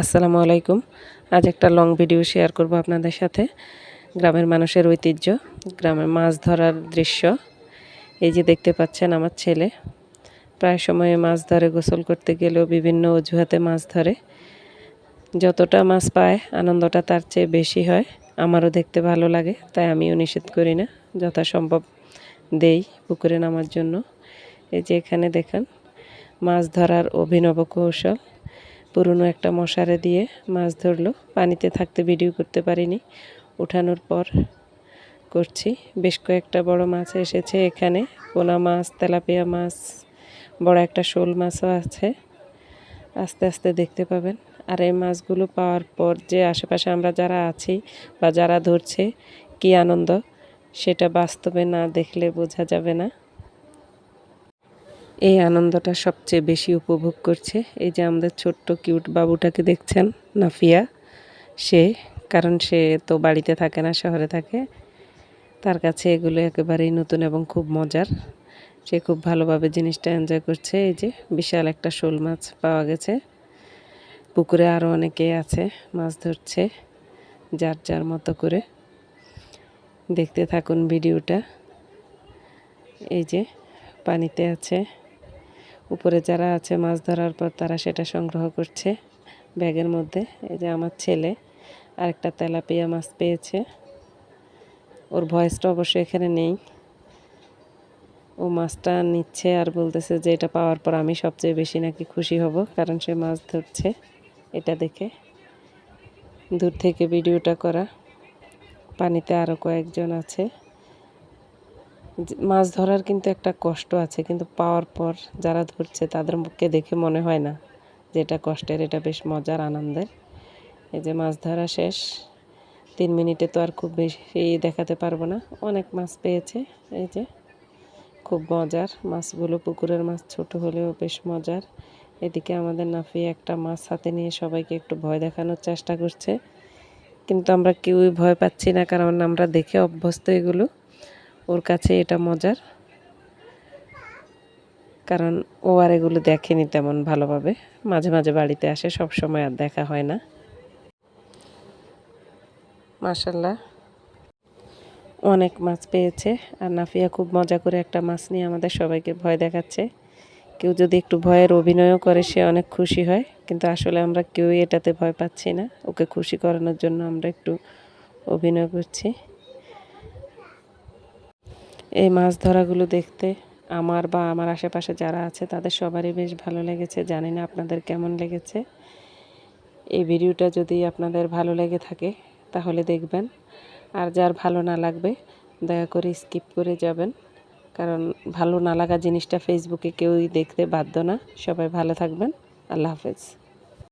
আসসালামু আলাইকুম। আজ একটা লং ভিডিও শেয়ার করব আপনাদের সাথে। গ্রামের মানুষের ঐতিহ্য, গ্রামের মাছ ধরার দৃশ্য। এই যে দেখতে পাচ্ছেন আমার ছেলে। প্রায় সময়ে মাছ ধরে, গোসল করতে গেলেও বিভিন্ন অজুহাতে মাছ ধরে। যতটা মাছ পায়, আনন্দটা তার চেয়ে বেশি হয়। আমারও দেখতে ভালো লাগে, তাই আমিও নিষেধ করি না। যথাসম্ভব দেই পুকুরে নামার জন্য। এই যে এখানে দেখেন, মাছ ধরার অভিনব কৌশল। পুরনো একটা মশারে দিয়ে মাছ ধরলো। পানিতে থাকতে ভিডিও করতে পারিনি। উঠানোর পর করছি। বেশ কয়েকটা বড় মাছ এসেছে এখানে। পোনা মাছ, তেলাপিয়া মাছ, বড় একটা শোল মাছও আছে। আস্তে আস্তে দেখতে পাবেন। আর এই মাছগুলো পাওয়ার পর যে আশেপাশে আমরা যারা আছি বা যারা ধরছে, কি আনন্দ? সেটা বাস্তবে না দেখলে বোঝা যাবে না। এই আনন্দটা সবচেয়ে বেশি উপভোগ করছে। এই যে আমাদের ছোট্ট কিউট বাবুটাকে দেখছেন, নাফিয়া। সে, কারণ সে তো বাড়িতে থাকে না, শহরে থাকে। তার কাছে এগুলো একেবারেই নতুন এবং খুব মজার। সে খুব ভালোভাবে জিনিসটা এনজয় করছে। এই যে বিশাল একটা শোল মাছ পাওয়া গেছে। পুকুরে আরও অনেকে আছে, মাছ ধরছে, যার যার মতো করে। দেখতে থাকুন ভিডিওটা। এই যে পানিতে আছে। উপরে যারা আছে মাছ ধরার পর তারা সেটা সংগ্রহ করছে ব্যাগের মধ্যে। এই যে আমার ছেলে আরেকটা তেলাপিয়া মাছ পেয়েছে। ওর ভয়েসটা অবশ্যই এখানে নেই। ও মাছটা নিচ্ছে আর বলতেছে যে এটা পাওয়ার পর আমি সবচেয়ে বেশি নাকি খুশি হব, কারণ সে মাছ ধরছে এটা দেখে। দূর থেকে ভিডিওটা করা। পানিতে আরও কয়েকজন আছে। মাছ ধরার কিন্তু একটা কষ্ট আছে, কিন্তু পাওয়ার পর যারা ধরছে তাদের মুখকে দেখে মনে হয় না যে এটা কষ্টের, এটা বেশ মজার, আনন্দের। এই যে মাছ ধরা শেষ, তিন মিনিটে তো আর খুব বেশি দেখাতে পারব না। অনেক মাছ পেয়েছে, এই যে খুব মজার। মাছগুলো পুকুরের মাছ ছোট হলেও বেশ মজার। এদিকে আমাদের নাফি একটা মাছ হাতে নিয়ে সবাইকে একটু ভয় দেখানোর চেষ্টা করছে। কিন্তু আমরা কেউই ভয় পাচ্ছি না, কারণ আমরা দেখে অভ্যস্ত এগুলো। ওর কাছে এটা মজার। কারণ ও আর এগুলো দেখেনি তেমন ভালোভাবে। মাঝে মাঝে বাড়িতে আসে, সব সময় আর দেখা হয় না। মাসাল্লাহ অনেক মাছ পেয়েছে। আর নাফিয়া খুব মজা করে একটা মাছ নিয়ে আমাদের সবাইকে ভয় দেখাচ্ছে। কেউ যদি একটু ভয়ের অভিনয়ও করে, সে অনেক খুশি হয়। কিন্তু আসলে আমরা কেউই এটাতে ভয় পাচ্ছি না। ওকে খুশি করানোর জন্য আমরা একটু অভিনয় করছি। এই মাছ ধরাগুলো দেখতে। আমার বা আমার আশেপাশে যারা আছে, তাদের সবারই বেশ ভালো লেগেছে। জানি না আপনাদের কেমন লেগেছে। এই ভিডিওটা যদি আপনাদের ভালো লেগে থাকে, তাহলে দেখবেন। আর যার ভালো না লাগবে, দয়া করে স্কিপ করে যাবেন। কারণ ভালো না লাগা জিনিসটা ফেসবুকে কেউই দেখতে বাধ্য না। সবাই ভালো থাকবেন। আল্লাহ হাফেজ।